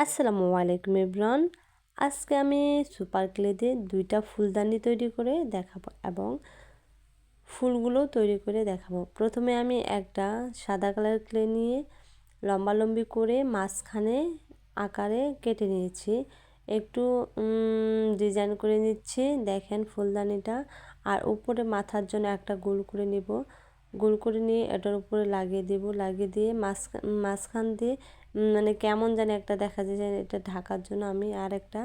আসসালামু আলাইকুম ইব্রান। আজকে আমি সুপার ক্লে দিয়ে দুইটা ফুলদানি তৈরি করে দেখাবো এবং ফুলগুলো তৈরি করে দেখাবো। প্রথমে আমি একটা সাদা কালার ক্লে নিয়ে লম্বালম্বি করে মাঝখানে আকারে কেটে নিয়েছি। একটু ডিজাইন করে নিচ্ছি। দেখেন ফুলদানিটা। আর উপরে মাথার জন্য একটা গোল করে নিব। গোল করে নিয়ে এটার উপরে লাগিয়ে দেব। লাগিয়ে দিয়ে মাঝখান মাঝখান দিয়ে মানে কেমন জানি একটা দেখা যায় যে এটা ঢাকার জন্য আমি আর একটা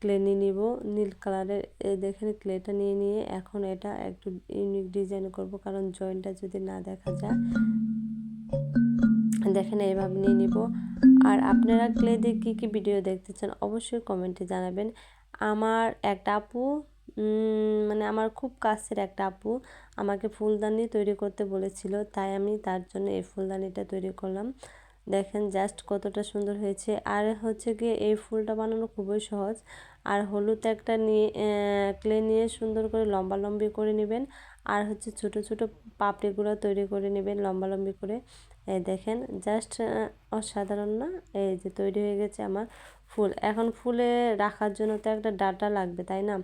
ক্লে নিয়ে নিব, নীল কালারের দেখেন ক্লেটা নিয়ে নিয়ে এখন এটা একটু ইউনিক ডিজাইন করব, কারণ জয়েন্টটা যদি না দেখা যায়, দেখেন এইভাবে নিয়ে নিব। আর আপনারা ক্লে দিয়ে কী কী ভিডিও দেখতে চান অবশ্যই কমেন্টে জানাবেন। আমার একটা আপু মানে আমার খুব কাছের একটা আপু, আমাকে ফুলদানি তৈরি করতে বলেছিল, তাই আমি তার জন্য এই ফুলদানিটা তৈরি করলাম। দেখেন জাস্ট কতটা সুন্দর হয়েছে। আর হচ্ছে গিয়ে এই ফুলটা বানানো খুবই সহজ। আর হলুদ একটা নিয়ে ক্লে নিয়ে সুন্দর করে লম্বা লম্বি করে নেবেন। আর হচ্ছে ছোট ছোট পাপড়িগুলো তৈরি করে নেবেন লম্বা লম্বি করে দেখেন জাস্ট অসাধারণ না? এই যে তৈরি হয়ে গেছে আমার ফুল। এখন ফুলে রাখার জন্য তো একটা ডাটা লাগবে, তাই না?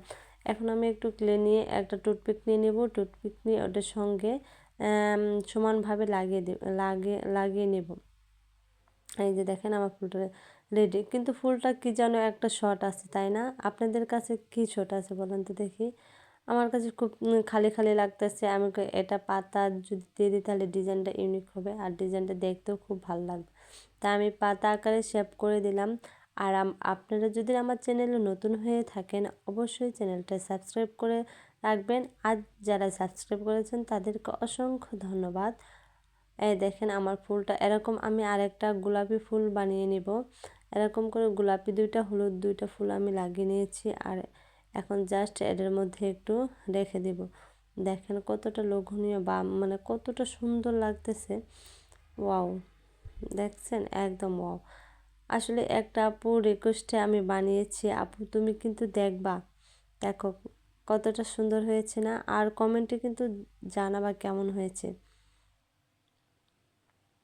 এখন আমি একটু ক্লে নিয়ে একটা টুথপিক নিয়ে নেব। টুথপিক নিয়ে ওটার সঙ্গে সমানভাবে লাগিয়ে দেব লাগিয়ে লাগিয়ে নেব। এই যে দেখেন আমার ফুলটা রেডি কিন্তু ফুলটা কি যেন একটা শর্ট আছে, তাই না? আপনাদের কাছে কি শর্ট আছে বলেন তো দেখি? আমার কাছে খুব খালি খালি লাগতেছে। আমি এটা পাতা যদি দিয়ে দিই তাহলে ডিজাইনটা ইউনিক হবে আর ডিজাইনটা দেখতেও খুব ভালো লাগবে। তা আমি পাতা আকারে শেপ করে দিলাম। আর আপনারা যদি আমার চ্যানেলে নতুন হয়ে থাকেন, অবশ্যই চ্যানেলটা সাবস্ক্রাইব করে রাখবেন। আর যারা সাবস্ক্রাইব করেছেন তাদেরকে অসংখ্য ধন্যবাদ। এই দেখেন আমার ফুলটা। এরকম আমি আরেকটা গোলাপি ফুল বানিয়ে নিব। এরকম করে গোলাপি দুইটা, হলুদ দুইটা ফুল আমি লাগিয়ে নিয়েছি। আর এখন জাস্ট এদের মধ্যে একটু রেখে দেব। দেখেন কতটা লোভনীয় বা মানে কতটা সুন্দর লাগতেছে। ওয়াও, দেখছেন? একদম ওয়াও। আসলে একটা আপু রিকোয়েস্টে আমি বানিয়েছি। আপু তুমি কিন্তু দেখবা। দেখো কতটা সুন্দর হয়েছে না? আর কমেন্টে কিন্তু জানাবা কেমন হয়েছে।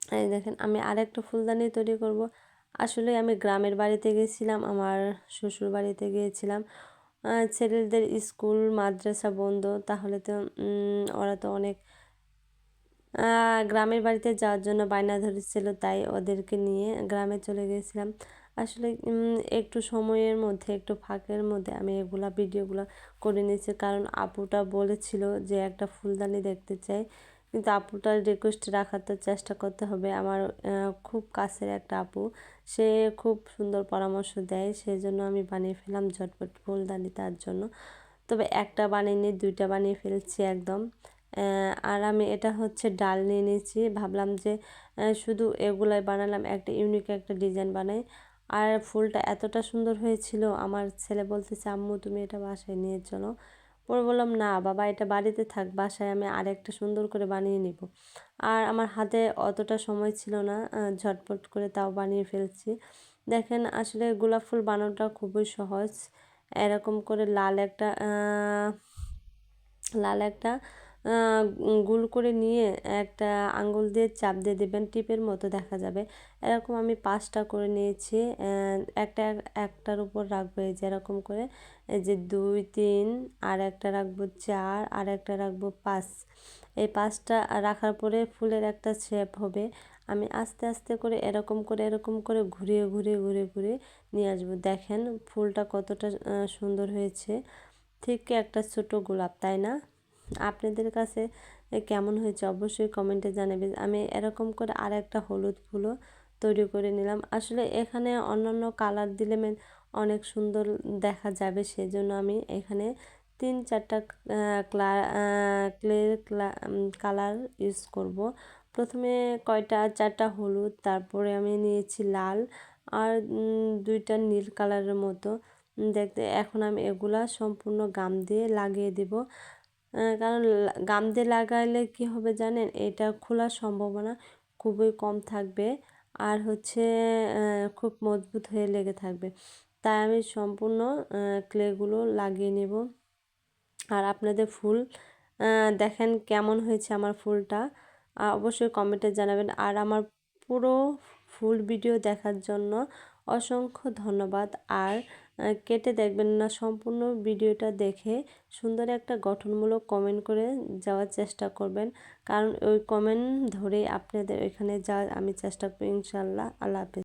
এই দেখেন, আমি আরেকটা ফুলদানি তৈরি করব। আসলে আমি গ্রামের বাড়িতে গিয়েছিলাম আমার শ্বশুর বাড়িতে গিয়েছিলাম। ছেলেদের স্কুল, মাদ্রাসা বন্ধ, তাহলে তো ওরা তো অনেক গ্রামের বাড়িতে যাওয়ার জন্য বায়না ধরেছিল, তাই ওদেরকে নিয়ে গ্রামে চলে গিয়েছিলাম আসলে একটু সময়ের মধ্যে, একটু ফাঁকের মধ্যে আমি এগুলা ভিডিওগুলো করে নিয়েছি, কারণ আপুটা বলেছিল যে একটা ফুলদানি দেখতে চাই। কিন্তু আপুটার রিকোয়েস্ট রাখার তো চেষ্টা করতে হবে। আমার খুব কাছের একটা আপু। সে খুব সুন্দর পরামর্শ দেয় সেই জন্য আমি বানিয়ে ফেলাম ঝটপট ফুলদানি তার জন্য। তবে একটা বানিয়ে নিয়ে, দুইটা বানিয়ে ফেলছি একদম। আর আমি এটা হচ্ছে ডাল নিয়ে নিয়েছি। ভাবলাম যে শুধু এগুলাই বানালাম, একটা ইউনিক একটা ডিজাইন বানাই। আর ফুলটা এতটা সুন্দর হয়েছিল, আমার ছেলে বলতেছে, আম্মু, তুমি এটা বাসায় নিয়ে চলো। পরে বললাম, না, বাবা, এটা বাড়িতে থাক, বাসায় আমি আর একটা সুন্দর করে বানিয়ে নিব। আর আমার হাতে অতটা সময় ছিল না ঝটপট করে তাও বানিয়ে ফেলছি। দেখেন, আসলে গোলাপ ফুল বানানোটা খুবই সহজ। এরকম করে লাল একটা লাল একটা গুল করে নিয়ে একটা আঙ্গুল দিয়ে চাপ দিয়ে দেবেন টিপের মতো দেখা যাবে। এরকম আমি পাঁচটা করে নিয়েছি একটা একটার উপর রাখব এই যে এরকম করে। এই যে দুই, তিন, আর একটা রাখব চার, আর একটা রাখব পাঁচ। এই পাঁচটা রাখার পরে ফুলের একটা শেপ হবে। আমি আস্তে আস্তে করে এরকম করে এরকম করে ঘুরিয়ে ঘুরিয়ে ঘুরিয়ে ঘুরিয়ে নিয়ে আসব। দেখেন ফুলটা কতটা সুন্দর হয়েছে। ঠিক একটা ছোট গোলাপ, তাই না? আপনাদের কাছে কেমন হয়েছে অবশ্যই কমেন্টে জানাবেন। আমি এরকম করে আর একটা হলুদ ফুলও তৈরি করে নিলাম। আসলে এখানে অন্যান্য কালার দিলে মেন অনেক সুন্দর দেখা যাবে, সেজন্য আমি এখানে তিন চারটা ক্লে কালার ইউজ করব। প্রথমে কয়টা, চারটা হলুদ, তারপরে আমি নিয়েছি লাল আর দুইটা নীল কালারের মতো। দেখতে, এখন আমি এগুলা সম্পূর্ণ গাম দিয়ে লাগিয়ে দেব। কারণ গাম দিয়ে লাগাইলে কি হবে জানেন? এটা খোলার সম্ভাবনা খুবই কম থাকবে আর হচ্ছে খুব মজবুত হয়ে লেগে থাকবে। তাই আমি সম্পূর্ণ ক্লেগুলো লাগিয়ে নেব। আর আপনাদের ফুল দেখেন কেমন হয়েছে আমার ফুলটা। অবশ্যই কমেন্টে জানাবেন। আর আমার পুরো ফুল ভিডিও দেখার জন্য অসংখ্য ধন্যবাদ। আর কেটে দেখবেন না, সম্পূর্ণ ভিডিওটা দেখে সুন্দর একটা গঠনমূলক কমেন্ট করে যাওয়ার চেষ্টা করবেন। কারণ ওই কমেন্ট ধরে আপনাদের এখানে যা আমি চেষ্টা করি ইনশাল্লাহ আল্লাহ হাফেজ।